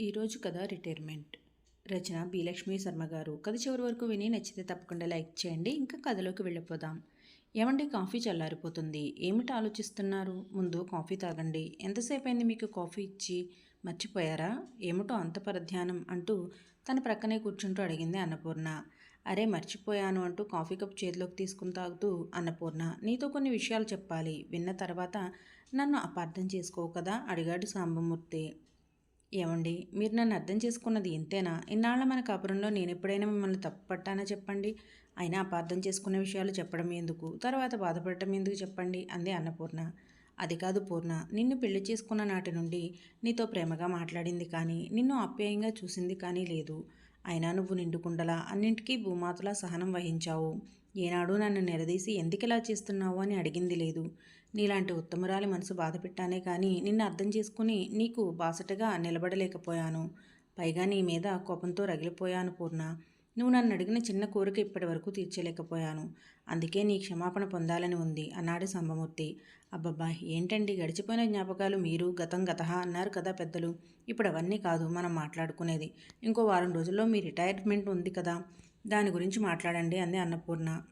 ఈరోజు కథ రిటైర్మెంట్. రచన బి. లక్ష్మీ శర్మ గారు. కథ చివరి వరకు విని నచ్చితే తప్పకుండా లైక్ చేయండి. ఇంకా కథలోకి వెళ్ళిపోదాం. ఏమండి కాఫీ చల్లారిపోతుంది. ఏమిటి ఆలోచిస్తున్నారు? ముందు కాఫీ తాగండి. ఎంతసేపు అయింది మీకు కాఫీ ఇచ్చి? మర్చిపోయారా? ఏమిటో అంత పరధ్యానం అంటూ తన ప్రక్కనే కూర్చుంటూ అడిగింది అన్నపూర్ణ. అరే మర్చిపోయాను అంటూ కాఫీ కప్ చేతిలోకి తీసుకుని తాగుతూ అన్నపూర్ణ నీతో కొన్ని విషయాలు చెప్పాలి. విన్న తర్వాత నన్ను అపార్థం చేసుకోవు కదా? అడిగాడు సాంబమూర్తి. ఏమండి? మీరు నన్ను అర్థం చేసుకున్నది ఇంతేనా? ఇన్నాళ్ళ మన కాపురంలో నేను ఎప్పుడైనా మిమ్మల్ని తప్పుపట్టానా చెప్పండి? అయినా అపార్థం చేసుకునే విషయాలు చెప్పడం ఎందుకు? తర్వాత బాధపడటం ఎందుకు చెప్పండి? అంది అన్నపూర్ణ. అది కాదు పూర్ణ. నిన్ను పెళ్ళి చేసుకున్న నాటి నుండి నీతో ప్రేమగా మాట్లాడింది కానీ నిన్ను ఆప్యాయంగా చూసింది కానీ లేదు. అయినా నువ్వు నిండుకుండలా అన్నింటికీ భూమాతలా సహనం వహించావు. ఏనాడు నన్ను నిలదీసి ఎందుకిలా చేస్తున్నావు అని అడిగింది లేదు. నీలాంటి ఉత్తమురాలి మనసు బాధ పెట్టానే కానీ నిన్ను అర్థం చేసుకుని నీకు బాసటగా నిలబడలేకపోయాను. పైగా నీ మీద కోపంతో రగిలిపోయాను పూర్ణ. నువ్వు నన్ను అడిగిన చిన్న కోరిక ఇప్పటి వరకు తీర్చలేకపోయాను. అందుకే నీ క్షమాపణ పొందాలని ఉంది అన్నాడు సంభమూర్తి. అబ్బబ్బా ఏంటండి గడిచిపోయిన జ్ఞాపకాలు మీరు గతం గత అన్నారు కదా పెద్దలు. ఇప్పుడు అవన్నీ కాదు మనం మాట్లాడుకునేది. ఇంకో వారం రోజుల్లో మీ రిటైర్మెంట్ ఉంది కదా. దాని గురించి మాట్లాడండి అంది అన్నపూర్ణ.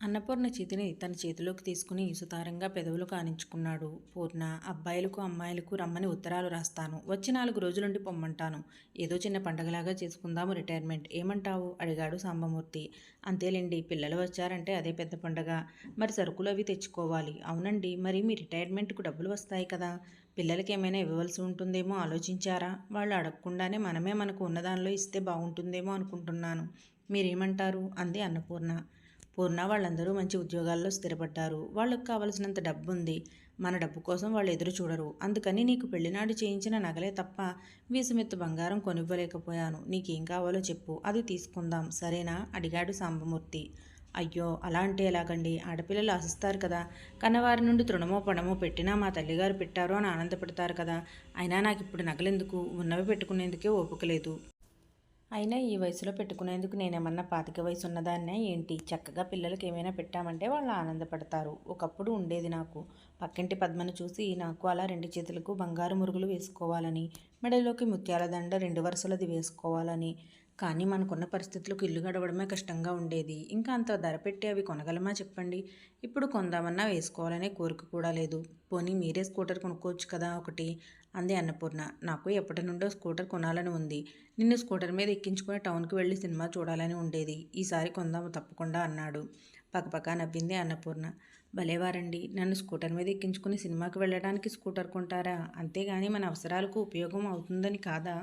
అన్నపూర్ణ చేతిని తన చేతిలోకి తీసుకుని సుతారంగా పెదవులు కానించుకున్నాడు. పూర్ణ అబ్బాయిలకు అమ్మాయిలకు రమ్మని ఉత్తరాలు రాస్తాను. వచ్చి నాలుగు రోజులుండి పొమ్మంటాను. ఏదో చిన్న పండగలాగా చేసుకుందాము రిటైర్మెంట్. ఏమంటావు? అడిగాడు సాంబమూర్తి. అంతేలేండి పిల్లలు వచ్చారంటే అదే పెద్ద పండగ. మరి సరుకులు అవి తెచ్చుకోవాలి. అవునండి మరి మీ రిటైర్మెంట్కు డబ్బులు వస్తాయి కదా. పిల్లలకి ఏమైనా ఇవ్వవలసి ఉంటుందేమో ఆలోచించారా? వాళ్ళు అడగకుండానే మనమే మనకు ఉన్నదానిలో ఇస్తే బాగుంటుందేమో అనుకుంటున్నాను. మీరేమంటారు? అంది అన్నపూర్ణ. పూర్ణ వాళ్ళందరూ మంచి ఉద్యోగాల్లో స్థిరపడ్డారు. వాళ్ళకు కావలసినంత డబ్బు ఉంది మన డబ్బు కోసం వాళ్ళు ఎదురు చూడరు. అందుకని నీకు పెళ్ళినాడు చేయించిన నగలే తప్ప వీసుమెత్తు బంగారం కొనివ్వలేకపోయాను. నీకేం కావాలో చెప్పు. అది తీసుకుందాం. సరేనా? అడిగాడు సాంబమూర్తి. అయ్యో అలా అంటే ఎలాగండి? ఆడపిల్లలు ఆశిస్తారు కదా. కన్నవారి నుండి తృణమో పడమో పెట్టినా మా తల్లిగారు పెట్టారో అని ఆనందపడతారు కదా. అయినా నాకు ఇప్పుడు నగలెందుకు? ఉన్నవి పెట్టుకునేందుకే ఓపిక లేదు. అయినా ఈ వయసులో పెట్టుకునేందుకు నేనేమన్నా పాతిక వయసు ఉన్నదాన్నే ఏంటి? చక్కగా పిల్లలకి ఏమైనా పెట్టామంటే వాళ్ళు ఆనందపడతారు. ఒకప్పుడు ఉండేది నాకు. పక్కింటి పద్మను చూసి నాకు అలా రెండు చేతులకు బంగారు మురుగులు వేసుకోవాలని మెడలోకి ముత్యాల దండ రెండు వరుసలది వేసుకోవాలని. కానీ మనకున్న పరిస్థితులకు ఇల్లు గడవడమే కష్టంగా ఉండేది. ఇంకా అంత ధర పెట్టి అవి కొనగలమా చెప్పండి? ఇప్పుడు కొందామన్నా వేసుకోవాలనే కోరిక కూడా లేదు. పోనీ మీరే స్కూటర్ కొనుక్కోవచ్చు కదా ఒకటి. అంది అన్నపూర్ణ. నాకు ఎప్పటి నుండో స్కూటర్ కొనాలని ఉంది. నిన్ను స్కూటర్ మీద ఎక్కించుకుని టౌన్కి వెళ్ళి సినిమా చూడాలని ఉండేది. ఈసారి కొందాము తప్పకుండా అన్నాడు. పక్కపక్క నవ్వింది అన్నపూర్ణ. భలేవారండి. నన్ను స్కూటర్ మీద ఎక్కించుకుని సినిమాకి వెళ్ళడానికి స్కూటర్ కొంటారా? అంతేగాని మన అవసరాలకు ఉపయోగం అవుతుందని కాదా?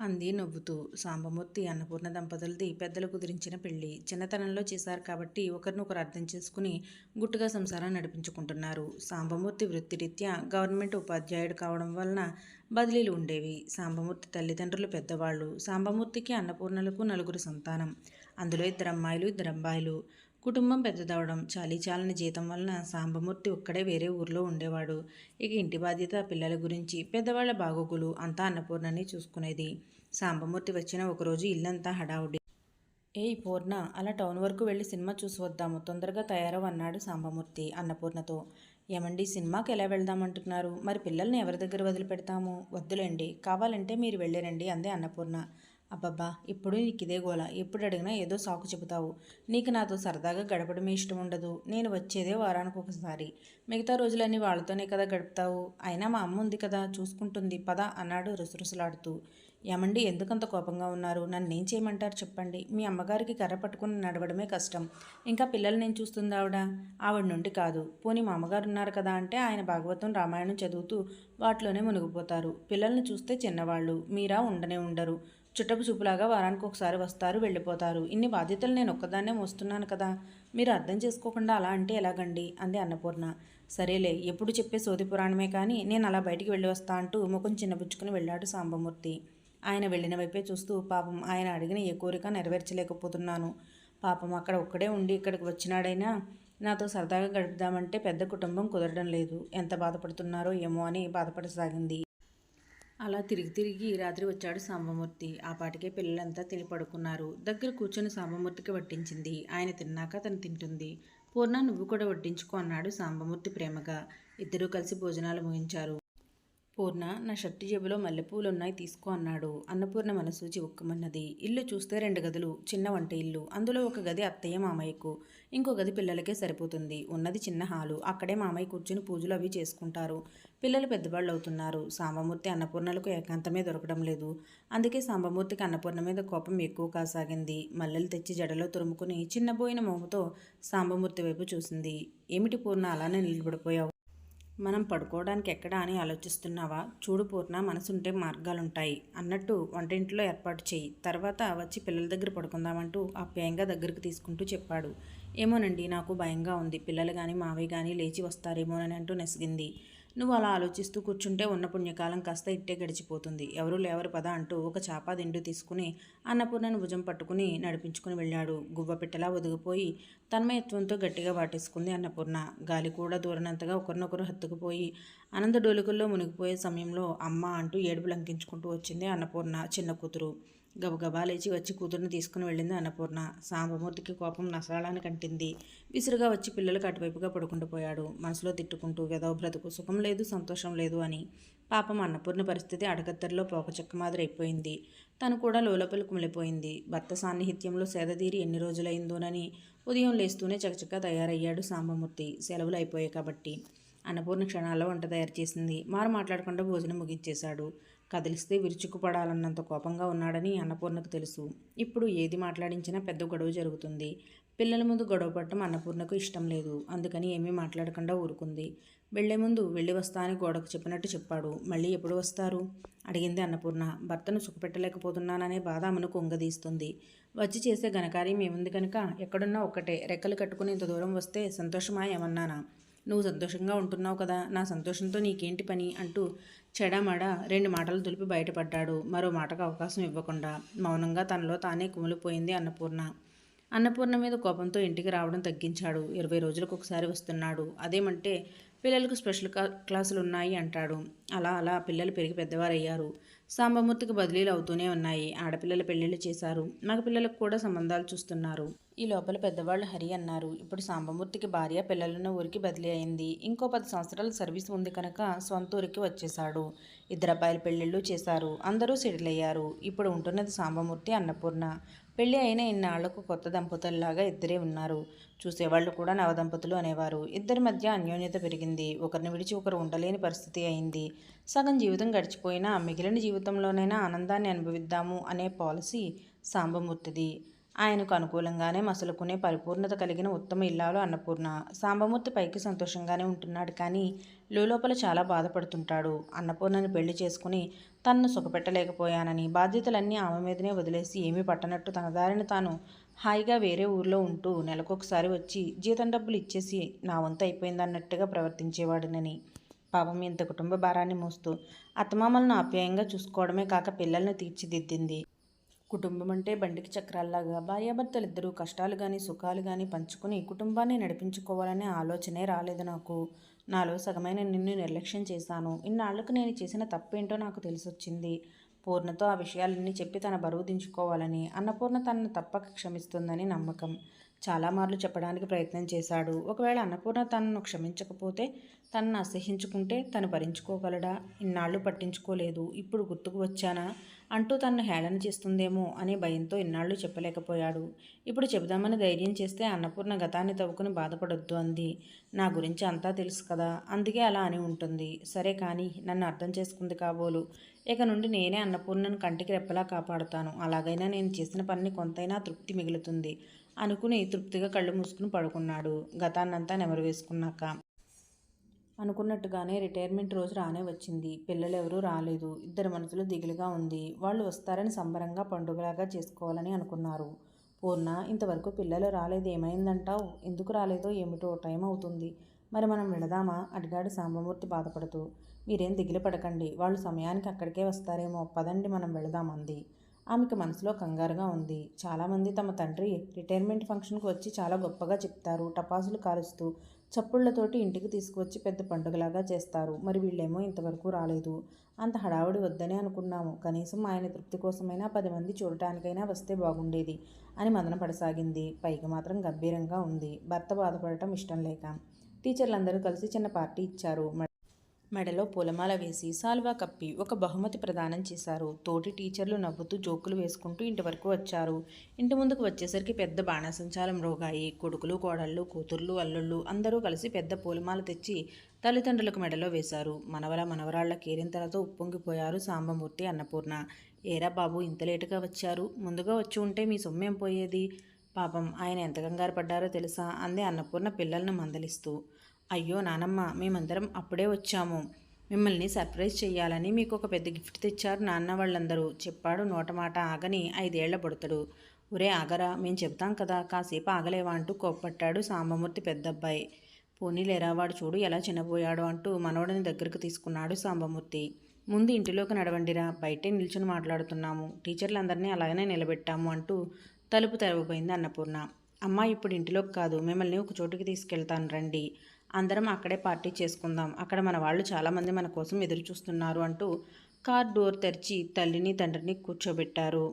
అంది నవ్వుతూ. సాంబమూర్తి అన్నపూర్ణ దంపతులది పెద్దలు కుదిరించిన పెళ్ళి చిన్నతనంలో చేశారు కాబట్టి ఒకరినొకరు అర్థం చేసుకుని గుట్టుగా సంసారం నడిపించుకుంటున్నారు. సాంబమూర్తి వృత్తిరీత్యా గవర్నమెంట్ ఉపాధ్యాయుడు కావడం వలన బదిలీలు ఉండేవి. సాంబమూర్తి తల్లిదండ్రులు పెద్దవాళ్ళు. సాంబమూర్తికి అన్నపూర్ణలకు నలుగురు సంతానం. అందులో ఇద్దరు అమ్మాయిలు ఇద్దరు అబ్బాయిలు కుటుంబం పెద్దదవడం చాలీ చాలని జీతం వలన సాంబమూర్తి ఒక్కడే వేరే ఊర్లో ఉండేవాడు. ఇక ఇంటి బాధ్యత పిల్లల గురించి పెద్దవాళ్ళ బాగోగులు అంతా అన్నపూర్ణని చూసుకునేది. సాంబమూర్తి వచ్చిన ఒకరోజు ఇల్లంతా హడావుడి. ఏయ్ పూర్ణ అలా టౌన్ వరకు వెళ్ళి సినిమా చూసి వద్దాము తొందరగా తయారవు అన్నాడు సాంబమూర్తి అన్నపూర్ణతో. ఏమండి సినిమాకి ఎలా వెళ్దామంటున్నారు? మరి పిల్లల్ని ఎవరి దగ్గర వదిలిపెడతాము? వద్దులేండి కావాలంటే మీరు వెళ్ళిరండి అందే అన్నపూర్ణ. అబ్బబ్బా ఇప్పుడు నీకు ఇదే గోల. ఎప్పుడు అడిగినా ఏదో సాకు చెబుతావు. నీకు నాతో సరదాగా గడపడమే ఇష్టం ఉండదు నేను వచ్చేదే వారానికి ఒకసారి. మిగతా రోజులన్నీ వాళ్ళతోనే కదా గడుపుతావు. అయినా మా అమ్మ ఉంది కదా చూసుకుంటుంది. పద అన్నాడు రుసరుసలాడుతూ. ఏమండి ఎందుకంత కోపంగా ఉన్నారు? నన్ను ఏం చేయమంటారు చెప్పండి. మీ అమ్మగారికి కర్ర పట్టుకుని నడవడమే కష్టం. ఇంకా పిల్లలు నేను చూస్తుంది ఆవిడ? ఆవిడ నుండి కాదు. పోనీ మా అమ్మగారు ఉన్నారు కదా అంటే ఆయన భాగవతం రామాయణం చదువుతూ వాటిలోనే మునిగిపోతారు. పిల్లల్ని చూస్తే చిన్నవాళ్ళు. మీరా ఉండనే ఉండరు. చుట్టపు చూపులాగా వారానికి ఒకసారి వస్తారు వెళ్ళిపోతారు. ఇన్ని బాధ్యతలు నేను ఒక్కదాన్నే మోస్తున్నాను కదా. మీరు అర్థం చేసుకోకుండా అలా అంటే ఎలాగండి? అంది అన్నపూర్ణ. సరేలే ఎప్పుడు చెప్పే సోది పురాణమే కానీ నేను అలా బయటికి వెళ్ళి వస్తా అంటూ ముఖం చిన్నబుచ్చుకుని వెళ్ళాడు సాంబమూర్తి. ఆయన వెళ్ళిన వైపే చూస్తూ పాపం ఆయన అడిగిన ఏ కోరిక నెరవేర్చలేకపోతున్నాను. పాపం అక్కడ ఒక్కడే ఉండి ఇక్కడికి వచ్చినాడైనా నాతో సరదాగా గడుపుదామంటే పెద్ద కుటుంబం కుదరడం లేదు. ఎంత బాధపడుతున్నారో ఏమో అని బాధపడసాగింది. అలా తిరిగి తిరిగి రాత్రి వచ్చాడు సాంబమూర్తి. ఆ పాటికే పిల్లలంతా తిని పడుకున్నారు. దగ్గర కూర్చొని సాంబమూర్తికి వడ్డించింది. ఆయన తిన్నాక తను తింటుంది. పూర్ణ నువ్వు కూడా వడ్డించుకో అన్నాడు సాంబమూర్తి ప్రేమగా. ఇద్దరూ కలిసి భోజనాలు ముగించారు. పూర్ణ నా షర్టు జేబులో మల్లెపూలు ఉన్నాయి తీసుకో అన్నాడు. అన్నపూర్ణ మనసు చివుక్కుమన్నది. ఇల్లు చూస్తే రెండు గదులు చిన్న వంట ఇల్లు అందులో ఒక గది అత్తయ్య మామయ్యకు ఇంకో గది పిల్లలకే సరిపోతుంది. ఉన్నది చిన్న హాలు అక్కడే మామయ్య కూర్చుని పూజలు అవి చేసుకుంటారు. పిల్లలు పెద్దవాళ్ళు అవుతున్నారు సాంబమూర్తి అన్నపూర్ణలకు ఏకాంతమే దొరకడం లేదు. అందుకే సాంబమూర్తికి అన్నపూర్ణ మీద కోపం ఎక్కువ కాసాగింది. మల్లెలు తెచ్చి జడలో తురుముకుని చిన్నబోయిన మొహముతో సాంబమూర్తి వైపు చూసింది. ఏమిటి పూర్ణ అలానే నిలబడిపోయావు? మనం పడుకోవడానికి ఎక్కడ అని ఆలోచిస్తున్నావా? చూడు పూర్ణ మనసుంటే మార్గాలుంటాయి. అన్నట్టు వంటింట్లో ఏర్పాటు చేయి. తర్వాత వచ్చి పిల్లల దగ్గర పడుకుందామంటూ ఆప్యాయంగా దగ్గరికి తీసుకుంటూ చెప్పాడు. ఏమోనండి నాకు భయంగా ఉంది. పిల్లలు కానీ మావి కానీ లేచి వస్తారేమోనని అంటూ నెసిగింది. నువ్వు అలా ఆలోచిస్తూ కూర్చుంటే ఉన్న పుణ్యకాలం కాస్త ఇట్టే గడిచిపోతుంది. ఎవరు లేవరు పద అంటూ ఒక చాప దిండు తీసుకుని అన్నపూర్ణను భుజం పట్టుకుని నడిపించుకుని వెళ్ళాడు. గువ్వ పిట్టలా ఒదిగిపోయి తన్మయత్వంతో గట్టిగా వాటేసుకుంది అన్నపూర్ణ. గాలి కూడా దూరనంతగా ఒకరినొకరు హత్తుకుపోయి ఆనంద డోలుకల్లో మునిగిపోయే సమయంలో అమ్మ అంటూ ఏడుపు లంకించుకుంటూ వచ్చింది అన్నపూర్ణ చిన్న కూతురు. గబగబా లేచి వచ్చి కూతుర్ని తీసుకుని వెళ్ళింది అన్నపూర్ణ. సాంబమూర్తికి కోపం నసరాలని కంటింది. విసురుగా వచ్చి పిల్లలకు అటువైపుగా పడుకుంటూ మనసులో తిట్టుకుంటూ వెదవ బ్రతుకు సుఖం లేదు సంతోషం లేదు అని పాపం అన్నపూర్ణ పరిస్థితి అడగత్తరిలో పోకచెక్క మాదిరి అయిపోయింది. తను కూడా లోలోపలి కుమిలిపోయింది. భర్త సాన్నిహిత్యంలో సేదతీరి ఎన్ని రోజులైందోనని ఉదయం లేస్తూనే చకచకా తయారయ్యాడు సాంబమూర్తి. సెలవులు అయిపోయాయి కాబట్టి అన్నపూర్ణ క్షణాల్లో వంట తయారు చేసింది. మారు మాట్లాడకుండా భోజనం ముగించేశాడు. కదిలిస్తే విరుచుకుపడాలన్నంత కోపంగా ఉన్నాడని అన్నపూర్ణకు తెలుసు. ఇప్పుడు ఏది మాట్లాడించినా పెద్ద గొడవ జరుగుతుంది. పిల్లల ముందు గొడవ పడటం అన్నపూర్ణకు ఇష్టం లేదు. అందుకని ఏమీ మాట్లాడకుండా ఊరుకుంది. వెళ్ళే ముందు వెళ్ళి వస్తా అని గోడకు చెప్పినట్టు చెప్పాడు. మళ్ళీ ఎప్పుడు వస్తారు? అడిగింది అన్నపూర్ణ. భర్తను సుఖపెట్టలేకపోతున్నాననే బాధ ఆమెను కొంగదీస్తుంది. వచ్చి చేసే ఘనకార్యం ఏముంది కనుక? ఎక్కడున్నా ఒక్కటే. రెక్కలు కట్టుకుని ఇంత దూరం వస్తే సంతోషమా ఏమన్నానా? నువ్వు సంతోషంగా ఉంటున్నావు కదా నా సంతోషంతో నీకేంటి పని? అంటూ చెడమడ రెండు మాటలు దులిపి బయటపడ్డాడు. మరో మాటకు అవకాశం ఇవ్వకుండా మౌనంగా తనలో తానే కుమిలిపోయింది అన్నపూర్ణ. అన్నపూర్ణ మీద కోపంతో ఇంటికి రావడం తగ్గించాడు. ఇరవై రోజులకు ఒకసారి వస్తున్నాడు. అదేమంటే పిల్లలకు స్పెషల్ క్లాసులు ఉన్నాయి అంటాడు. అలా అలా పిల్లలు పెరిగి పెద్దవారయ్యారు. సాంబమూర్తికి బదిలీలు అవుతూనే ఉన్నాయి. ఆడపిల్లల పెళ్ళిళ్ళు చేశారు. మగపిల్లలకు కూడా సంబంధాలు చూస్తున్నారు. ఈ లోపల పెద్దవాళ్ళు హరి అన్నారు. ఇప్పుడు సాంబమూర్తికి భార్య పిల్లలున్న ఊరికి బదిలీ అయింది. ఇంకో పది సంవత్సరాల సర్వీస్ ఉంది కనుక సొంత ఊరికి వచ్చేశాడు. ఇద్దరు అబ్బాయిల పెళ్ళిళ్ళు చేశారు. అందరూ సెటిల్ అయ్యారు. ఇప్పుడు ఉంటున్నది సాంబమూర్తి అన్నపూర్ణ. పెళ్ళి అయిన ఇన్నాళ్ళకు కొత్త దంపతుల్లాగా ఇద్దరే ఉన్నారు. చూసేవాళ్ళు కూడా నవదంపతులు అనేవారు. ఇద్దరి మధ్య అన్యోన్యత పెరిగింది. ఒకరిని విడిచి ఒకరు ఉండలేని పరిస్థితి అయింది. సగం జీవితం గడిచిపోయినా మిగిలిన జీవితంలోనైనా ఆనందాన్ని అనుభవిద్దాము అనే పాలసీ సాంబమూర్తిది. ఆయనకు అనుకూలంగానే మసలుకునే పరిపూర్ణత కలిగిన ఉత్తమ ఇల్లాలు అన్నపూర్ణ. సాంబమూర్తి పైకి సంతోషంగానే ఉంటున్నాడు కానీ లోపల చాలా బాధపడుతుంటాడు. అన్నపూర్ణని పెళ్ళి చేసుకుని తన్ను సుఖపెట్టలేకపోయానని బాధ్యతలన్నీ ఆమె మీదనే వదిలేసి ఏమీ పట్టనట్టు తన దారిని తాను హాయిగా వేరే ఊర్లో ఉంటూ నెలకొకసారి వచ్చి జీతం డబ్బులు ఇచ్చేసి నా వంతు అయిపోయిందన్నట్టుగా ప్రవర్తించేవాడినని. పాపం ఇంత కుటుంబ భారాన్ని మోస్తూ అత్తమామలను ఆప్యాయంగా చూసుకోవడమే కాక పిల్లల్ని తీర్చిదిద్దింది. కుటుంబం అంటే బండికి చక్రాల్లాగా భార్యాభర్తలిద్దరూ కష్టాలు కానీ సుఖాలు కానీ పంచుకుని కుటుంబాన్ని నడిపించుకోవాలనే ఆలోచనే రాలేదు నాకు. నాలో సగమైన నిన్ను నిర్లక్ష్యం చేశాను. ఇన్నాళ్ళకు నేను చేసిన తప్పేంటో నాకు తెలిసొచ్చింది. పూర్ణతో ఆ విషయాలన్నీ చెప్పి తన బరువు దించుకోవాలని అన్నపూర్ణ తనను తప్పక క్షమిస్తుందని నమ్మకం. చాలామార్లు చెప్పడానికి ప్రయత్నం చేశాడు. ఒకవేళ అన్నపూర్ణ తనను క్షమించకపోతే తనను అసహించుకుంటే తను భరించుకోగలడా? ఇన్నాళ్ళు పట్టించుకోలేదు. ఇప్పుడు గుర్తుకు వచ్చానా? అంటూ తనను హేళన చేస్తుందేమో అనే భయంతో ఇన్నాళ్ళు చెప్పలేకపోయాడు. ఇప్పుడు చెబుదామని ధైర్యం చేస్తే అన్నపూర్ణ గతాన్ని తవ్వుకుని బాధపడొద్దు అంది. నా గురించి అంతా తెలుసు కదా అందుకే అలా అని ఉంటుంది. సరే కానీ నన్ను అర్థం చేసుకుంది కాబోలు. ఇక నుండి నేనే అన్నపూర్ణను కంటికి రెప్పలా కాపాడుతాను. అలాగైనా నేను చేసిన పనిని కొంతైనా తృప్తి మిగులుతుంది అనుకుని తృప్తిగా కళ్ళు మూసుకుని పడుకున్నాడు. గతాన్నంతా నెమరు వేసుకున్నాక అనుకున్నట్టుగానే రిటైర్మెంట్ రోజు రానే వచ్చింది. పిల్లలు ఎవరూ రాలేదు. ఇద్దరు మనసులు దిగులుగా ఉంది. వాళ్ళు వస్తారని సంబరంగా పండుగలాగా చేసుకోవాలని అనుకున్నారు. పూర్ణ ఇంతవరకు పిల్లలు రాలేదు ఏమైందంటావు? ఎందుకు రాలేదో ఏమిటో టైం అవుతుంది. మరి మనం వెళదామా అడిగాడు సాంబమూర్తి బాధపడుతూ. మీరేం దిగులు పడకండి. వాళ్ళు సమయానికి అక్కడికే వస్తారేమో. పదండి మనం వెళదామంది ఆమెకు మనసులో కంగారుగా ఉంది. చాలామంది తమ తండ్రి రిటైర్మెంట్ ఫంక్షన్కు వచ్చి చాలా గొప్పగా చెప్తారు. టపాసులు కాలుస్తూ చప్పుళ్ళతోటి ఇంటికి తీసుకువచ్చి పెద్ద పండుగలాగా చేస్తారు. మరి వీళ్ళేమో ఇంతవరకు రాలేదు. అంత హడావుడి వద్దనే అనుకున్నాము. కనీసం ఆయన తృప్తి కోసమైనా పది మంది చూడటానికైనా వస్తే బాగుండేది అని మదన పడసాగింది. పైకి మాత్రం గంభీరంగా ఉంది. భర్త బాధపడటం ఇష్టం లేక. టీచర్లందరూ కలిసి చిన్న పార్టీ ఇచ్చారు. మెడలో పూలమాల వేసి సాల్వా కప్పి ఒక బహుమతి ప్రదానం చేశారు. తోటి టీచర్లు నవ్వుతూ జోకులు వేసుకుంటూ ఇంటి వరకు వచ్చారు. ఇంటి ముందుకు వచ్చేసరికి పెద్ద బాణసంచాలం రోగాయి. కొడుకులు కోడళ్ళు కూతుర్లు అల్లుళ్ళు అందరూ కలిసి పెద్ద పూలమాల తెచ్చి తల్లిదండ్రులకు మెడలో వేశారు. మనవల మనవరాళ్ళ కేరింతలతో ఉప్పొంగిపోయారు సాంబమూర్తి అన్నపూర్ణ. ఏరా బాబు ఇంత లేటుగా వచ్చారు. ముందుగా వచ్చి ఉంటే మీ సొమ్మేం పోయేది? పాపం ఆయన ఎంత కంగారు పడ్డారో తెలుసా? అందే అన్నపూర్ణ పిల్లలను మందలిస్తూ. అయ్యో నానమ్మ మేమందరం అప్పుడే వచ్చాము. మిమ్మల్ని సర్ప్రైజ్ చేయాలని మీకు ఒక పెద్ద గిఫ్ట్ తెచ్చారు నాన్న వాళ్ళందరూ. చెప్పాడు నోటమాట ఆగని ఐదేళ్ళ బుడతడు. ఒరే ఆగరా మేము చెప్తాం కదా కాసేపు ఆగలేవా అంటూ కోప్పట్టాడు సాంబమూర్తి పెద్దబ్బాయి. పోనీలేరా వాడు చూడు ఎలా చిన్నపోయాడు అంటూ మనవడిని దగ్గరకు తీసుకున్నాడు సాంబమూర్తి. ముందు ఇంటిలోకి నడవండిరా బయటే నిల్చుని మాట్లాడుతున్నాము. టీచర్లందరినీ అలాగనే నిలబెట్టాము అంటూ తలుపు తెరవబోయింది అన్నపూర్ణ. అమ్మ ఇప్పుడు ఇంటిలోకి కాదు మిమ్మల్ని ఒక చోటుకి తీసుకెళ్తాను రండి. అందరం అక్కడే పార్టీ చేసుకుందాం. అక్కడ మన వాళ్ళు చాలామంది మన కోసం ఎదురు చూస్తున్నారు అంటూ కార్ డోర్ తెరిచి తల్లిని తండ్రిని కూర్చోబెట్టారు.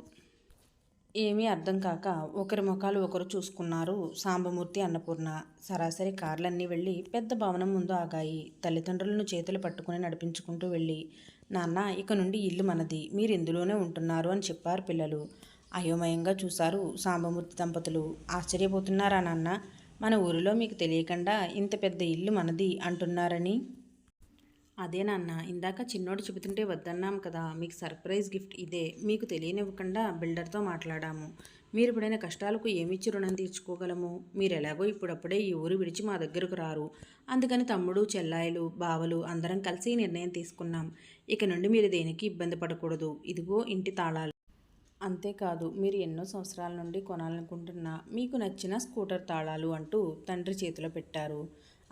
ఏమీ అర్థం కాక ఒకరి ముఖాలు ఒకరు చూసుకున్నారు సాంబమూర్తి అన్నపూర్ణ. సరాసరి కార్లన్నీ వెళ్ళి పెద్ద భవనం ముందు ఆగాయి. తల్లిదండ్రులను చేతులు పట్టుకుని నడిపించుకుంటూ వెళ్ళి నాన్న ఇక నుండి ఇల్లు మనది. మీరు ఇందులోనే ఉంటున్నారు అని చెప్పారు పిల్లలు. అయోమయంగా చూశారు సాంబమూర్తి దంపతులు. ఆశ్చర్యపోతున్నారా నాన్న? మన ఊరిలో మీకు తెలియకుండా ఇంత పెద్ద ఇల్లు మనది అంటున్నారని? అదే నాన్న ఇందాక చిన్నోడు చెబుతుంటే వద్దన్నాం కదా మీకు సర్ప్రైజ్ గిఫ్ట్ ఇదే మీకు తెలియనివ్వకుండా బిల్డర్తో మాట్లాడాము. మీరు ఇప్పుడైనా కష్టాలకు ఏమిచ్చి రుణం తీర్చుకోగలము? మీరు ఎలాగో ఇప్పుడప్పుడే ఈ ఊరు విడిచి మా దగ్గరకు రారు. అందుకని తమ్ముడు చెల్లాయిలు బావలు అందరం కలిసి నిర్ణయం తీసుకున్నాం. ఇక నుండి మీరు దేనికి ఇబ్బంది పడకూడదు. ఇదిగో ఇంటి తాళాలు. అంతేకాదు మీరు ఎన్నో సంవత్సరాల నుండి కొనాలనుకుంటున్న మీకు నచ్చిన స్కూటర్ తాళాలు అంటూ తండ్రి చేతిలో పెట్టారు.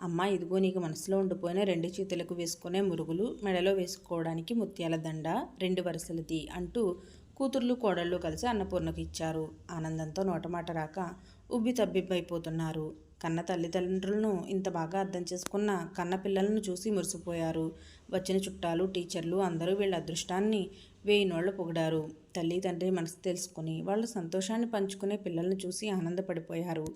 అమ్మ ఇదిగో నీకు మనసులో ఉండిపోయిన రెండు చేతులకు వేసుకునే మురుగులు మెడలో వేసుకోవడానికి ముత్యాల దండ రెండు వరుసలది అంటూ కూతుర్లు కోడళ్ళు కలిసి అన్నపూర్ణకు ఇచ్చారు. ఆనందంతో నోటమాట రాక ఉబ్బి తబ్బిబ్బైపోతున్నారు. కన్న తల్లిదండ్రులను ఇంత బాగా అర్థం చేసుకున్న కన్న పిల్లలను చూసి మురిసిపోయారు. వచ్చిన చుట్టాలు టీచర్లు అందరూ వీళ్ళ అదృష్టాన్ని వేయినోళ్ళు పొగిడారు. తల్లి తండ్రి మనసు తెలుసుకుని వాళ్ళు సంతోషాన్ని పంచుకునే పిల్లల్ని చూసి ఆనందపడిపోయారు.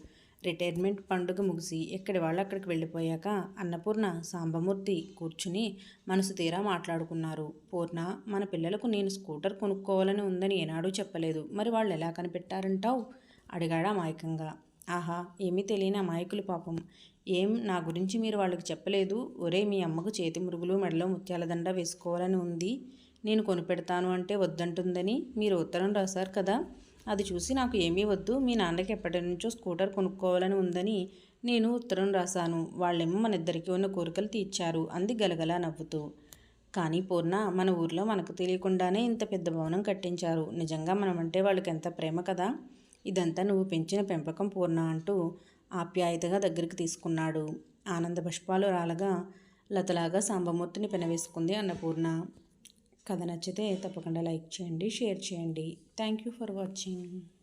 రిటైర్మెంట్ పండుగ ముగిసి ఎక్కడి వాళ్ళు అక్కడికి వెళ్ళిపోయాక అన్నపూర్ణ సాంబమూర్తి కూర్చుని మనసు తీరా మాట్లాడుకున్నారు. పూర్ణ మన పిల్లలకు నేను స్కూటర్ కొనుక్కోవాలని ఉందని ఏనాడూ చెప్పలేదు. మరి వాళ్ళు ఎలా కనిపెట్టారంటావు? అడిగాడా అమాయకంగా. ఆహా ఏమీ తెలియని అమాయకులు పాపం. ఏం నా గురించి మీరు వాళ్ళకి చెప్పలేదు? ఒరే మీ అమ్మకు చేతి మురుగులు మెడలో ముత్యాల దండ వేసుకోవాలని ఉంది. నేను కొనిపెడతాను అంటే వద్దంటుందని మీరు ఉత్తరం రాశారు కదా. అది చూసి నాకు ఏమీ వద్దు. మీ నాన్నకి ఎప్పటి నుంచో స్కూటర్ కొనుక్కోవాలని ఉందని నేను ఉత్తరం రాశాను. వాళ్ళేమో మన ఇద్దరికి ఉన్న కోరికలు తీర్చారు. అంది గలగలా నవ్వుతూ. కానీ పూర్ణ మన ఊర్లో మనకు తెలియకుండానే ఇంత పెద్ద భవనం కట్టించారు. నిజంగా మనమంటే వాళ్ళకి ఎంత ప్రేమ కదా? ఇదంతా నువ్వు పెంచిన పెంపకం పూర్ణ అంటూ ఆప్యాయతగా దగ్గరికి తీసుకున్నాడు. ఆనంద పుష్పాలు రాలగా లతలాగా సాంబమూర్తిని పెనవేసుకుంది అన్నపూర్ణ. కథ నచ్చితే తప్పకుండా లైక్ చేయండి షేర్ చేయండి. Thank you for watching